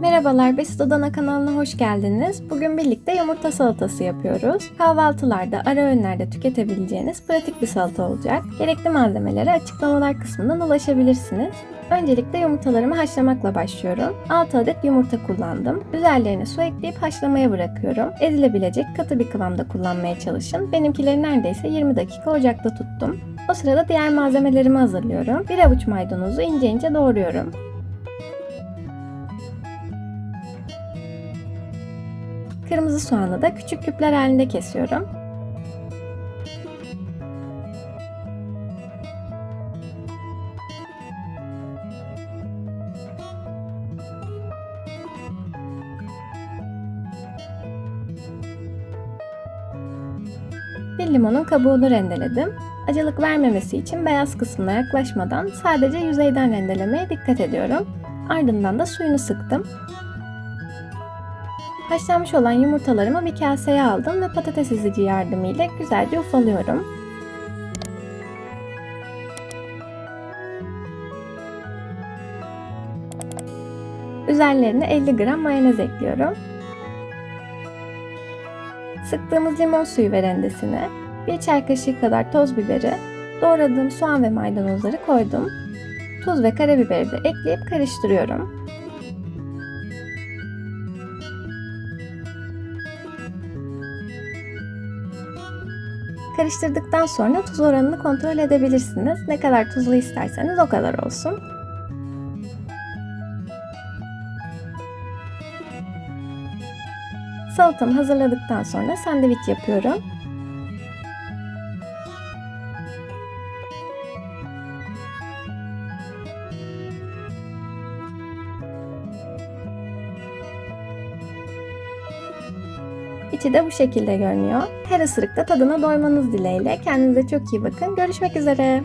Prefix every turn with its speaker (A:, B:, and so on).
A: Merhabalar, Besit Adana kanalına hoş geldiniz. Bugün birlikte yumurta salatası yapıyoruz. Kahvaltılarda, ara öğünlerde tüketebileceğiniz pratik bir salata olacak. Gerekli malzemelere açıklamalar kısmından ulaşabilirsiniz. Öncelikle yumurtalarımı haşlamakla başlıyorum. 6 adet yumurta kullandım. Üzerlerine su ekleyip haşlamaya bırakıyorum. Ezilebilecek katı bir kıvamda kullanmaya çalışın. Benimkileri neredeyse 20 dakika ocakta tuttum. O sırada diğer malzemelerimi hazırlıyorum. Bir avuç maydanozu ince ince doğruyorum. Kırmızı soğanı da küçük küpler halinde kesiyorum. Bir limonun kabuğunu rendeledim. Acılık vermemesi için beyaz kısmına yaklaşmadan sadece yüzeyden rendelemeye dikkat ediyorum. Ardından da suyunu sıktım. Haşlanmış olan yumurtalarımı bir kaseye aldım ve patates ezici yardımıyla güzelce ufalıyorum. Üzerlerine 50 gram mayonez ekliyorum. Sıktığımız limon suyu ve rendesine bir çay kaşığı kadar toz biberi, doğradığım soğan ve maydanozları koydum. Tuz ve karabiberi de ekleyip karıştırıyorum. Karıştırdıktan sonra tuz oranını kontrol edebilirsiniz. Ne kadar tuzlu isterseniz o kadar olsun. Salatamı hazırladıktan sonra sandviç yapıyorum. İçi de bu şekilde görünüyor. Her ısırıkta tadına doymanız dileğiyle. Kendinize çok iyi bakın. Görüşmek üzere.